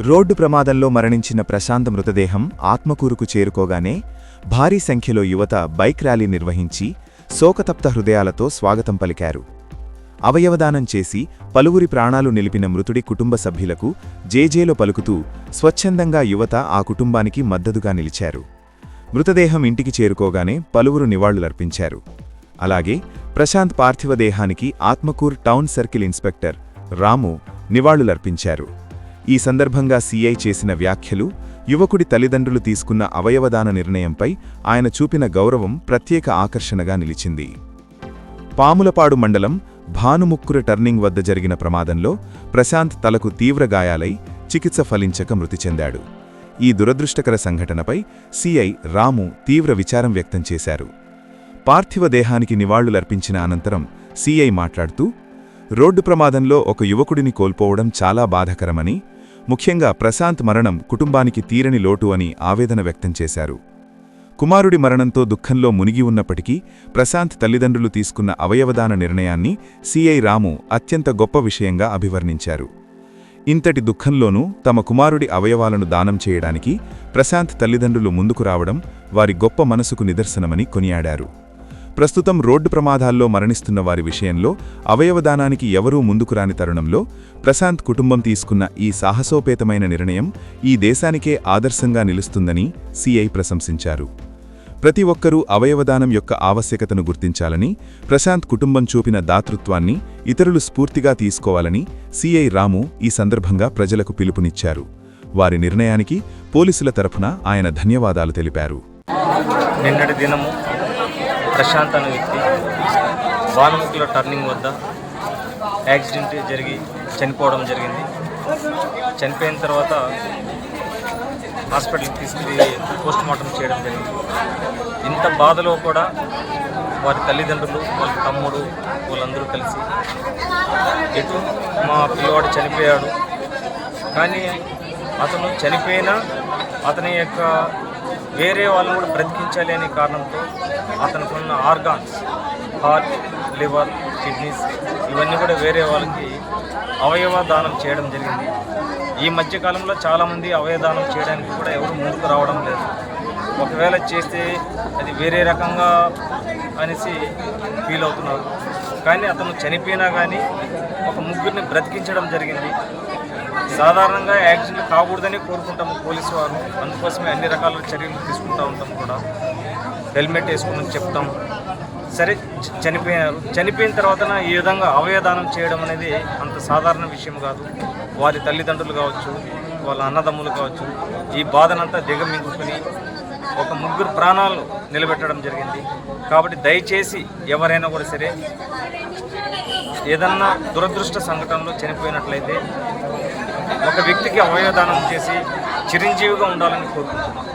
Road ప్రమాదంలో మరణించిన ప్రశాంత్ మృతదేహం ఆత్మకూరుకు చేరుకోగానే భారీ సంఖ్యలో యువత బైక్ ర్యాలీ నిర్వహించి శోకతప్త హృదయాలతో స్వాగతం పలికారు. అవయవదానం చేసి పలువురి ప్రాణాలు నిలిపిన మృతుడి కుటుంబ సభ్యులకు జేజేలో పలుకుతూ స్వచ్ఛందంగా యువత ఆ కుటుంబానికి మద్దతుగా నిలిచారు. మృతదేహం ఇంటికి చేరుకోగానే పలువురు నివాళులర్పించారు. అలాగే ప్రశాంత్ పార్థివ దేహానికి Atmakur town circle inspector Ramu నివాళులర్పించారు. ఈ సందర్భంగా సీఐ చేసిన వ్యాఖ్యలు యువకుడి తల్లిదండ్రులు తీసుకున్న అవయవదాన నిర్ణయంపై ఆయన చూపిన గౌరవం ప్రత్యేక ఆకర్షణగా నిలిచింది. పాములపాడు మండలం భానుముక్కుర టర్నింగ్ వద్ద జరిగిన ప్రమాదంలో ప్రశాంత్ తలకు తీవ్ర గాయాలై చికిత్స ఫలించక మృతి చెందాడు. ఈ దురదృష్టకర సంఘటనపై సీఐ రాము తీవ్ర విచారం వ్యక్తం చేశారు. పార్థివ దేహానికి నివాళులర్పించిన అనంతరం సీఐ మాట్లాడుతూ రోడ్డు ప్రమాదంలో ఒక యువకుడిని కోల్పోవడం చాలా బాధకరమని ముఖ్యంగా ప్రశాంత్ మరణం కుటుంబానికి తీరని లోటు అని ఆవేదన వ్యక్తం చేశారు. కుమారుడి మరణంతో దుఃఖంలో మునిగి ఉన్నప్పటికీ ప్రశాంత్ తల్లిదండ్రులు తీసుకున్న అవయవదాన నిర్ణయాన్ని సిఐ రాము అత్యంత గొప్ప విషయంగా అభివర్ణించారు. ఇంతటి దుఃఖంలోనూ తమ కుమారుడి అవయవాలను దానం చేయడానికి ప్రశాంత్ తల్లిదండ్రులు ముందుకు రావడం వారి గొప్ప మనసుకు నిదర్శనమని కొనియాడారు. ప్రస్తుతం రోడ్డు ప్రమాదాల్లో మరణిస్తున్న వారి విషయంలో అవయవదానానికి ఎవరూ ముందుకురాని తరుణంలో ప్రశాంత్ కుటుంబం తీసుకున్న ఈ సాహసోపేతమైన నిర్ణయం ఈ దేశానికే ఆదర్శంగా నిలుస్తుందని సిఐ ప్రశంసించారు. ప్రతి ఒక్కరూ అవయవదానం యొక్క ఆవశ్యకతను గుర్తించాలని ప్రశాంత్ కుటుంబం చూపిన దాతృత్వాన్ని ఇతరులు స్ఫూర్తిగా తీసుకోవాలని సిఐ రాము ఈ సందర్భంగా ప్రజలకు పిలుపునిచ్చారు. వారి నిర్ణయానికి పోలీసుల తరఫున ఆయన ధన్యవాదాలు తెలిపారు. నిన్నటి దినము ప్రశాంత్ అనే వ్యక్తి. భానుముఖుల టర్నింగ్ వద్ద యాక్సిడెంట్ జరిగి చనిపోవడం జరిగింది. చనిపోయిన తర్వాత హాస్పిటల్కి తీసుకెళ్ళి పోస్ట్ మార్టం చేయడం జరిగింది. ఇంత బాధలో కూడా వారి తల్లిదండ్రులు వాళ్ళ తమ్ముడు వాళ్ళందరూ కలిసి ఎటు మా పిల్లవాడు చనిపోయాడు. కానీ అతను చనిపోయినా అతని యొక్క వేరే వాళ్ళని కూడా బ్రతికించాలి అనే కారణంతో అతనికి ఉన్న ఆర్గాన్స్ హార్ట్ లివర్ కిడ్నీస్ ఇవన్నీ కూడా వేరే వాళ్ళకి అవయవ దానం చేయడం జరిగింది. ఈ మధ్య కాలంలో చాలామంది అవయదానం చేయడానికి కూడా ఎవరు ముందుకు రావడం లేదు. ఒకవేళ చేస్తే అది వేరే రకంగా అనేసి ఫీల్ అవుతున్నారు. కానీ అతను చనిపోయినా కానీ ఒక ముగ్గురిని బ్రతికించడం జరిగింది. సాధారణంగా యాక్సిడెంట్ కాకూడదని కోరుకుంటాము పోలీసు వారు. అందుకోసమే అన్ని రకాల చర్యలు తీసుకుంటూ ఉంటాం కూడా. హెల్మెట్ వేసుకోమని చెప్తాం. సరే చనిపోయినారు చనిపోయిన తర్వాత ఈ విధంగా అవయదానం చేయడం అనేది అంత సాధారణ విషయం కాదు. వారి తల్లిదండ్రులు కావచ్చు వాళ్ళ అన్నదమ్ములు కావచ్చు ఈ బాధనంతా దిగమింగుకుని ఒక ముగ్గురు ప్రాణాలు నిలబెట్టడం జరిగింది. కాబట్టి దయచేసి ఎవరైనా కూడా సరే ఏదన్నా దురదృష్ట సంఘటనలో చనిపోయినట్లయితే ఒక వ్యక్తికి అవయవదానం చేసి చిరంజీవిగా ఉండాలని కోరుకుంటున్నాను